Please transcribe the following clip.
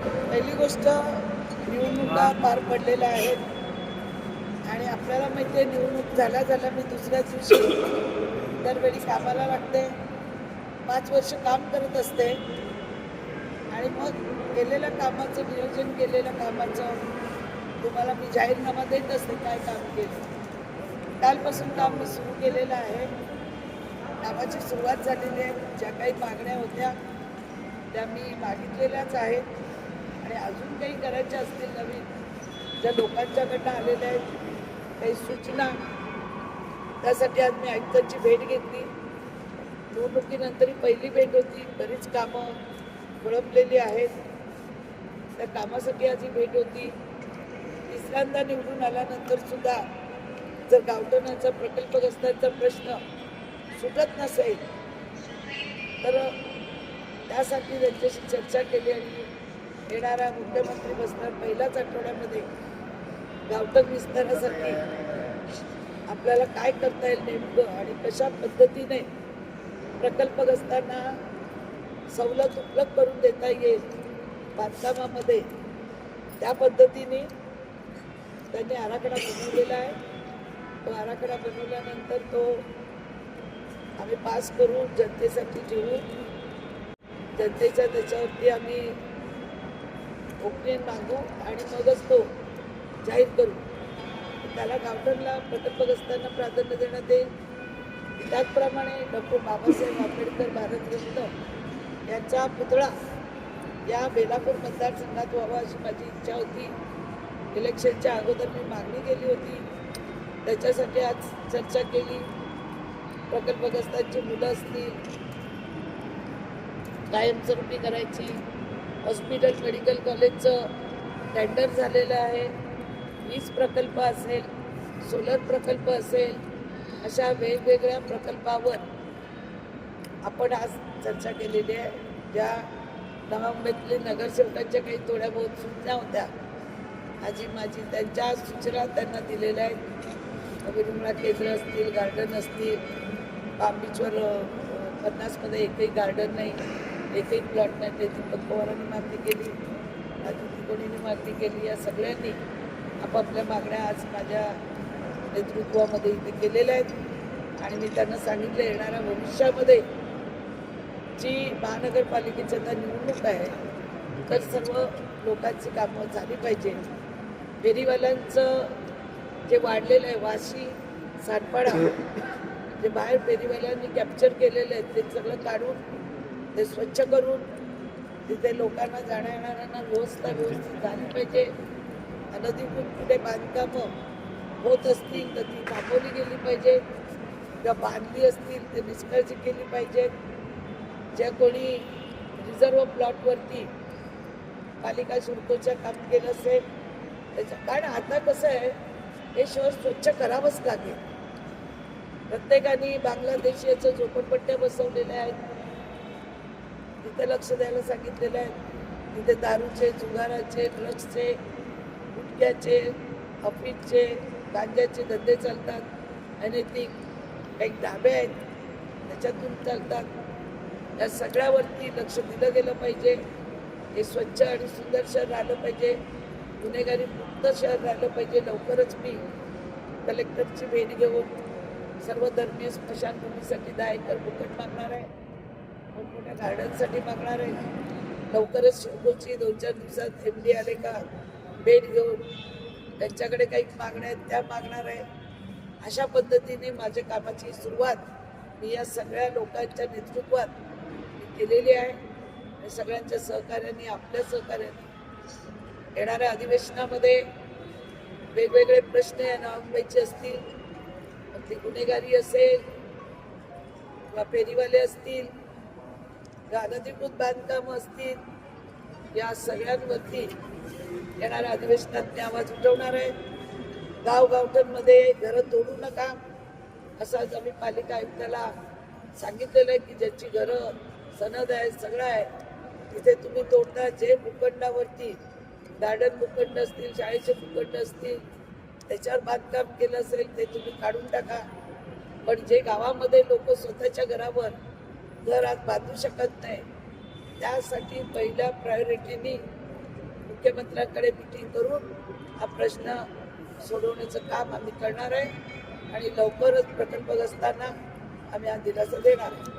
पहिली गोष्ट निवडणुका पार पडलेल्या आहेत. आणि आपल्याला माहिती आहे निवडणूक झाल्या झाल्या मी दुसऱ्याच दिवशी दरवेळी कामाला लागते. पाच वर्ष काम करत असते. आणि मग केलेल्या कामाचं नियोजन केलेल्या कामाचं तुम्हाला मी जाहीरनामा देत असते काय काम केलं. कालपासून काम मी सुरू केलेलं आहे. कामाची सुरुवात झालेली आहे. ज्या काही मागण्या होत्या त्या मी मागितलेल्याच आहेत. आणि अजून काही करायच्या असतील नवीन. ज्या लोकांच्याकडनं आलेल्या आहेत काही सूचना. त्यासाठी आज मी आयुक्तांची भेट घेतली. निवडणुकीनंतर ही पहिली भेट होती. बरीच कामं वळपलेली आहेत. त्या कामासाठी आज ही भेट होती. तिसऱ्यांदा निवडून आल्यानंतर सुद्धा जर गावठणाचा प्रकल्पग्रस्तांचा प्रश्न सुटत नसेल तर त्यासाठी त्यांच्याशी चर्चा केली आणि येणारा मुख्यमंत्री बसणार पहिल्याच आठवड्यामध्ये गावठक विस्तारासाठी. आपल्याला काय करता येईल नेमकं आणि कशा पद्धतीने प्रकल्पग्रस्तांना सवलत उपलब्ध करून देता येईल बांधकामामध्ये त्या पद्धतीने त्यांनी आराखडा बनवलेला आहे. तो आराखडा बनवल्यानंतर तो आम्ही पास करून जनतेसाठी ठेवू जनतेच्या त्याच्यावरती आम्ही ओपिनियन मागू आणि मगच तो जाहीर करू. त्याला गावठणला प्रकल्पग्रस्तांना प्राधान्य देण्यात येईल. त्याचप्रमाणे डॉक्टर बाबासाहेब आंबेडकर भारतरत्न यांचा पुतळा या बेलापूर मतदारसंघात व्हावा अशी माझी इच्छा होती. इलेक्शनच्या अगोदर मी मागणी केली होती. त्याच्यासाठी आज चर्चा केली. प्रकल्पग्रस्तांची मुलं असतील कायमस्वरूपी करायची. हॉस्पिटल मेडिकल कॉलेजचं टेंडर झालेलं आहे. वीज प्रकल्प असेल सोलर प्रकल्प असेल अशा वेगवेगळ्या प्रकल्पावर आपण आज चर्चा केलेली आहे. ज्या नवामुंबईतले नगरसेवकांच्या काही थोड्या बहुत सूचना होत्या. आजी माझी त्यांच्या सूचना त्यांना दिलेल्या आहेत. विरंगुळा केंद्र असतील गार्डन असतील पाम बीचवर पन्नासमध्ये एकही गार्डन नाही. एकही प्लॉट नाही ते दीपक पवारांनी मागणी केली आदिती कोणीने मागणी केली या सगळ्यांनी आपापल्या मागण्या आज माझ्या नेतृत्वामध्ये इथे केलेल्या आहेत. आणि मी त्यांना सांगितलं येणाऱ्या भविष्यामध्ये जी महानगरपालिकेची आता निवडणूक आहे तर सर्व लोकांची कामं झाली पाहिजे. फेरीवाल्यांचं जे वाढलेलं आहे वाशी सातपाडा जे बाहेर फेरीवाल्यांनी कॅप्चर केलेलं आहे ते सगळं काढून ते स्वच्छ करून तिथे लोकांना जाण्या येणाऱ्यांना व्यवस्था व्यवस्थित झाली पाहिजे. अनधिकृत कुठे बांधकामं होत असतील तर ती थांबवली गेली पाहिजे. ज्या बांधली असतील ते निष्काळजी केली पाहिजेत ज्या कोणी रिझर्व प्लॉटवरती पालिका शुल्कोच्या काम केलं असेल त्याच्या कारण आता कसं आहे हे शहर स्वच्छ करावंच लागेल. प्रत्येकाने बांगलादेशी याचं झोपडपट्ट्या बसवलेल्या आहेत. तिथे लक्ष द्यायला सांगितलेलं आहे. तिथे दारूचे जुगाराचे ड्रग्सचे गुटख्याचे अफीटचे गांजाचे धंदे चालतात. अनैतिक काही धाबे आहेत त्याच्यातून चालतात. या सगळ्यावरती लक्ष दिलं गेलं पाहिजे. हे स्वच्छ आणि सुंदर शहर राहिलं पाहिजे. गुन्हेगारी मुक्त शहर राहिलं पाहिजे. लवकरच मी कलेक्टरची भेट घेऊन सर्व धर्मीय स्मशानभूमीसाठी दहा एकर फुकट मागणार आहे. मोठमोठ्या गार्डनसाठी मागणार आहे. लवकरच शिवकोची दोन चार दिवसात एम डी आले का भेट घेऊन त्यांच्याकडे काही मागण्या आहेत त्या मागणार आहे. अशा पद्धतीने माझ्या कामाची सुरुवात मी या सगळ्या लोकांच्या नेतृत्वात केलेली आहे. आणि सगळ्यांच्या सहकार्याने आपल्या सहकार्याने येणाऱ्या अधिवेशनामध्ये वेगवेगळे प्रश्न या नवामुंबईचे असतील. मग ती गुन्हेगारी असेल किंवा फेरीवाले असतील किंवा अनधिकृत बांधकाम असतील या सगळ्यांवरती येणाऱ्या अधिवेशनात मी आवाज उठवणार आहे गाव घरं तोडू नका असं आज आम्ही पालिका आयुक्ताला सांगितलेलं आहे की ज्याची घरं सनद आहे सगळं आहे तिथे तुम्ही तोडता. जे भूखंडावरती गार्डन भूखंड असतील शाळेचे भूखंड असतील त्याच्यावर बांधकाम केलं असेल ते तुम्ही काढून टाका. पण जे गावामध्ये लोक स्वतःच्या घरावर घर आज बांधू शकत नाही. त्यासाठी पहिल्या प्रायोरिटीनी मुख्यमंत्र्यांकडे मिटिंग करून हा प्रश्न सोडवण्याचं काम आम्ही करणार आहे आणि लवकरच प्रकल्पग्रस्तांना आम्ही हा दिलासा देणार आहे.